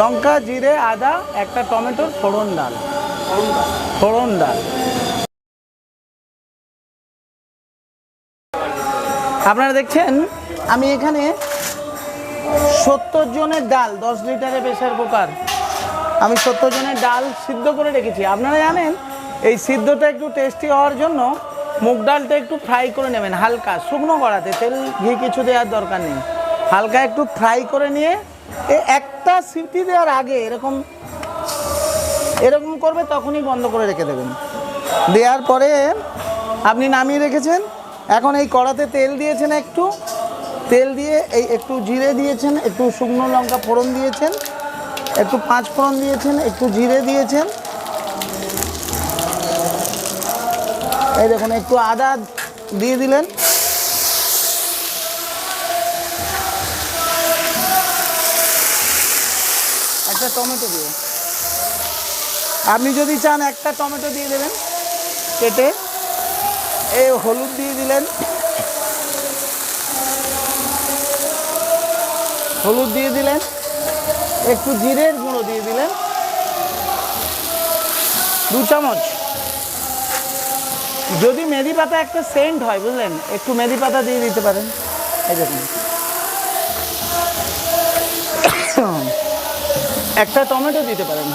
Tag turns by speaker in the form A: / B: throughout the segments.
A: লঙ্কা, জিরে, আদা, একটা টমেটোর ফোড়ন ডাল। ফোড়ন ডাল। আপনারা দেখছেন, আমি এখানে সত্তর জনের ডাল, দশ লিটারের প্রেশার কুকার। আমি সত্তর জনের ডাল সিদ্ধ করে রেখেছি। আপনারা জানেন, এই সিদ্ধটা একটু টেস্টি হওয়ার জন্য মুগ ডালটা একটু ফ্রাই করে নেবেন, হালকা, শুকনো করাতে তেল, ঘি কিছু দেওয়ার দরকার নেই। হালকা একটু ফ্রাই করে নিয়ে, এ একটা সিটি দেওয়ার আগে এরকম এরকম করবে তখনই বন্ধ করে রেখে দেবেন। দেওয়ার পরে আপনি নামিয়ে রেখেছেন। এখন এই কড়াতে তেল দিয়েছেন একটু। তেল দিয়ে এই একটু জিরে দিয়েছেন, একটু শুকনো লঙ্কা ফোড়ন দিয়েছেন, একটু পাঁচ ফোড়ন দিয়েছেন, একটু জিরে দিয়েছেন। এই দেখুন, একটু আদা দিয়ে দিলেন। একটা টমেটো দিয়ে আপনি যদি চান একটা টমেটো দিয়ে দেবেন কেটে এই হলুদ দিয়ে দিলেন, হলুদ দিয়ে দিলেন, একটু জিরের গুঁড়ো দিয়ে দিলেন, দু চামচ। যদি মেথি পাতা একটা সেন্ট হয়, বুঝলেন? একটু মেথি পাতা দিয়ে দিতে পারেন। এই দেখুন। একটা টমেটো দিতে পারেন।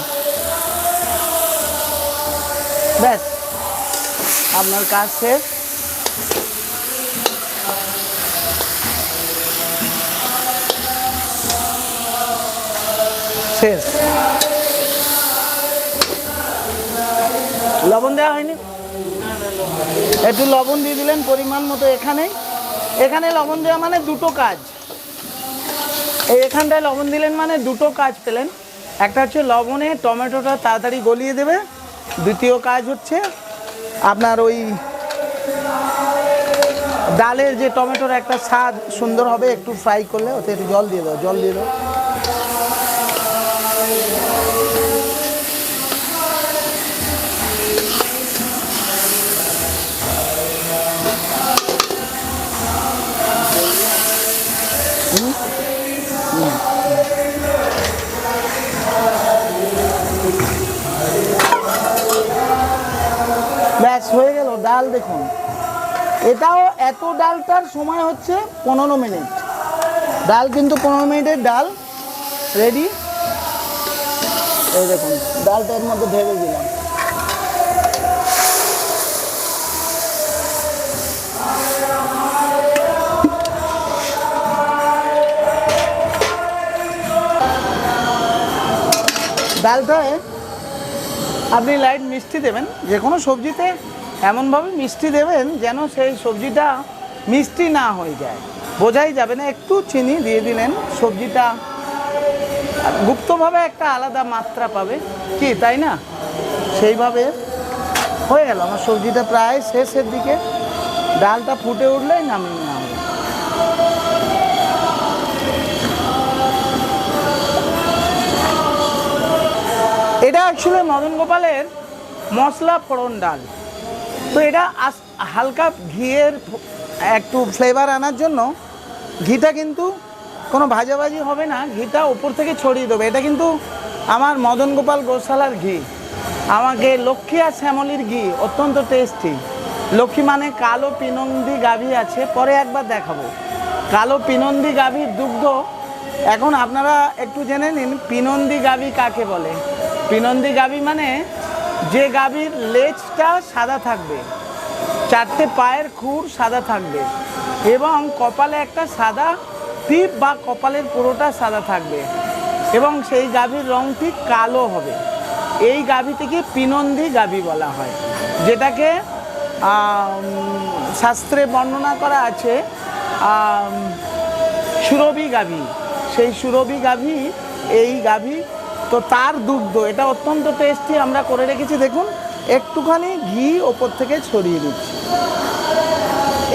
A: ব্যাস। আপনার কাজ শেষ। শেষ। লবণ দেওয়া হয়নি? একটু লবণ দিয়ে দিলেন পরিমাণ মতো এখানে। এখানে লবণ দেওয়া মানে দুটো কাজ। এখানটায় লবণ দিলেন মানে দুটো কাজ পেলেন। একটা হচ্ছে লবণে, টমেটোটা তাড়াতাড়ি গলিয়ে দেবে। দ্বিতীয় কাজ হচ্ছে আপনার ওই ডালের যে টমেটোর একটা স্বাদ সুন্দর হবে, একটু ফ্রাই করলে, ওতে একটু জল দিয়ে দাও, জল দিয়ে দাও। ডাল দেখুন। এটাও এত ডালটার সময় হচ্ছে পনেরো মিনিট। ডাল কিন্তু পনেরো মিনিটের ডাল। রেডি এই দেখুন, ডালটা এর মধ্যে ঢেলে দিলাম। ডালটায় আপনি লাইট মিষ্টি দেবেন যে কোনো সবজিতে এমনভাবে মিষ্টি দেবেন যেন সেই সবজিটা মিষ্টি না হয়ে যায়। বোঝাই যাবে না, একটু চিনি দিয়ে দিলেন সবজিটা। গুপ্তভাবে একটা আলাদা মাত্রা পাবে। কি, তাই না? সেইভাবে হয়ে গেল। আমার সবজিটা প্রায় শেষের দিকে। ডালটা ফুটে উঠলেই হবে। এটা অ্যাকচুয়ালি মদন গোপালের মশলা ফোড়ন ডাল। তো এটা হালকা ঘিয়ের একটু ফ্লেভার আনার জন্য ঘিটা কিন্তু কোনো ভাজাভাজি হবে না। ঘিটা ওপর থেকে ছড়িয়ে দেবে। এটা কিন্তু আমার মদন গোপাল গোশালার ঘি। আমাকে লক্ষ্মী আর শ্যামলির ঘি অত্যন্ত টেস্টি লক্ষ্মী মানে কালো পিনন্দি গাভী আছে, পরে একবার দেখাবো। কালো পিনন্দি গাভীর দুগ্ধ, এখন আপনারা একটু জেনে নিন, পিনন্দি গাভী কাকে বলে? পিনন্দি গাভী মানে যে গাভীর লেজটা সাদা থাকবে, চারটে পায়ের খুর সাদা থাকবে এবং কপালে একটা সাদা টিপ বা কপালের পুরোটা সাদা থাকবে এবং সেই গাভীর রংটি কালো হবে। এই গাভীটিকে পিনন্দি গাভী বলা হয়, যেটাকে শাস্ত্রে বর্ণনা করা আছে সুরভি গাভী। সেই সুরভি গাভী, এই গাভী তো তার দুগ্ধ, এটা অত্যন্ত টেস্টি আমরা করে রেখেছি, দেখুন, একটুখানি ঘি ওপর থেকে ছড়িয়ে দিচ্ছি।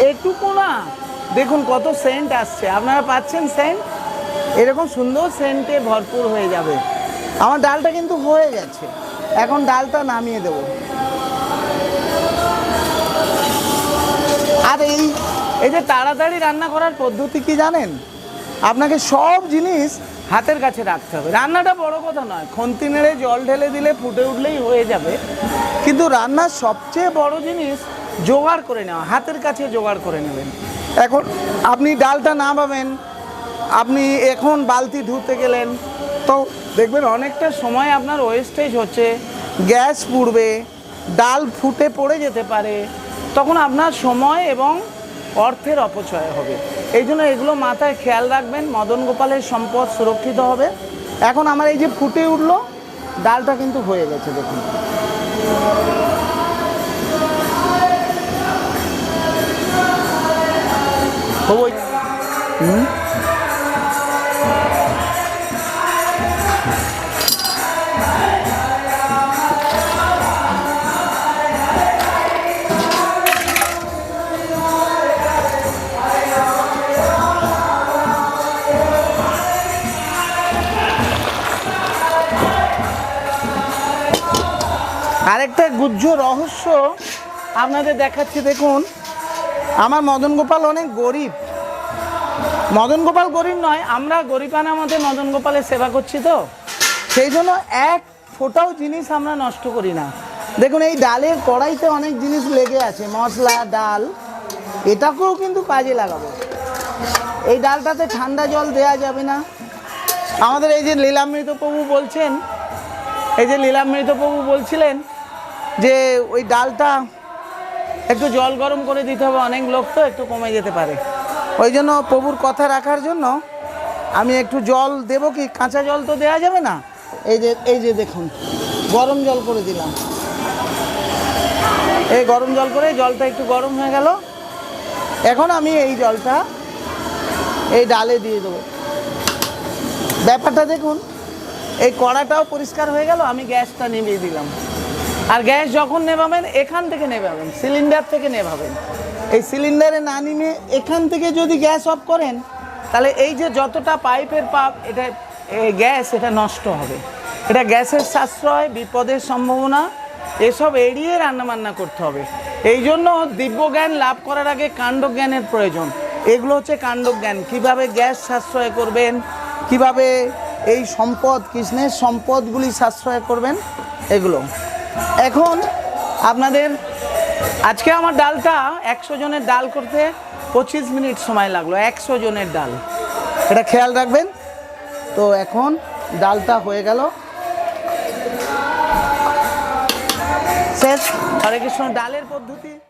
A: এটুকু না, দেখুন কত সেন্ট আসছে, আপনারা পাচ্ছেন সেন্ট এরকম সুন্দর সেন্টে ভরপুর হয়ে যাবে। আমার ডালটা কিন্তু হয়ে গেছে। এখন ডালটা নামিয়ে দেব। আর এই এই যে তাড়াতাড়ি রান্না করার পদ্ধতি কি জানেন? আপনাকে সব জিনিস হাতের কাছে রাখতে হবে। রান্নাটা বড় কথা নয়, খন্তি নেড়ে জল ঢেলে দিলে ফুটে উঠলেই হয়ে যাবে। কিন্তু রান্নার সবচেয়ে বড় জিনিস জোগাড় করে নেওয়া, হাতের কাছে জোগাড় করে নেবেন। এখন আপনি ডালটা নামাবেন, আপনি এখন বালতি ধুতে গেলেন, তো দেখবেন অনেকটা সময় আপনার ওয়েস্টেজ হচ্ছে, গ্যাস পুড়বে, ডাল ফুটে পড়ে যেতে পারে, তখন আপনার সময় এবং অর্থের অপচয় হবে। এই জন্য এগুলো মাথায় খেয়াল রাখবেন মদন গোপালের সম্পদ সুরক্ষিত হবে। এখন আমার এই যে ফুটে উঠল ডালটা কিন্তু হয়ে গেছে দেখুন। হবই হুম? আরেকটা গুজ্জ রহস্য আপনাদের দেখাচ্ছি, দেখুন। আমার মদন গোপাল অনেক গরিব। মদন গোপাল গরিব নয়, আমরা গরিবানা আমাদের মদন গোপালের সেবা করছি তো। সেই জন্য এক ফোটাও জিনিস আমরা নষ্ট করি না। দেখুন, এই ডালের কড়াইতে অনেক জিনিস লেগে আছে, মশলা, ডাল। এটাকেও কিন্তু কাজে লাগাবো। এই ডালটাতে ঠান্ডা জল দেয়া যাবে না। আমাদের এই যে লীলামৃত প্রভু বলছেন, এই যে লীলামৃত প্রভু বলছিলেন যে ওই ডালটা একটু জল গরম করে দিতে হবে, অনেক লোক তো একটু কমে যেতে পারে। ওই জন্য প্রভুর কথা রাখার জন্য আমি একটু জল দেব কি? কাঁচা জল তো দেওয়া যাবে না? এই যে এই যে দেখুন, গরম জল করে দিলাম। এই গরম জল করে জলটা একটু গরম হয়ে গেল। এখন আমি এই জলটা এই ডালে দিয়ে দেবো। ব্যাপারটা দেখুন, এই কড়াটাও পরিষ্কার হয়ে গেল, আমি গ্যাসটা নিভিয়ে দিলাম। আর গ্যাস যখন নেভাবেন, এখান থেকে নেভাবেন, সিলিন্ডার থেকে নেভাবেন। এই সিলিন্ডারে না নিমে এখান থেকে যদি গ্যাস অফ করেন, তাহলে এই যে যতটা পাইপের পাপ, এটা গ্যাস, এটা নষ্ট হবে। এটা গ্যাসের সাশ্রয়, বিপদের সম্ভাবনা, এসব এড়িয়ে রান্নাবান্না করতে হবে। এই জন্য দিব্যজ্ঞান লাভ করার আগে কাণ্ডজ্ঞানের প্রয়োজন। এগুলো হচ্ছে কাণ্ডজ্ঞান। কীভাবে গ্যাস সাশ্রয় করবেন? কীভাবে এই সম্পদ, কৃষ্ণের সম্পদগুলি সাশ্রয় করবেন? এগুলো। এখন আপনাদের, আজকে আমার ডালটা একশো জনের ডাল করতে পঁচিশ মিনিট সময় লাগল, একশো জনের ডাল। এটা খেয়াল রাখবেন। তো এখন ডালটা হয়ে গেল। শেষ। হরে কৃষ্ণ, ডালের পদ্ধতি।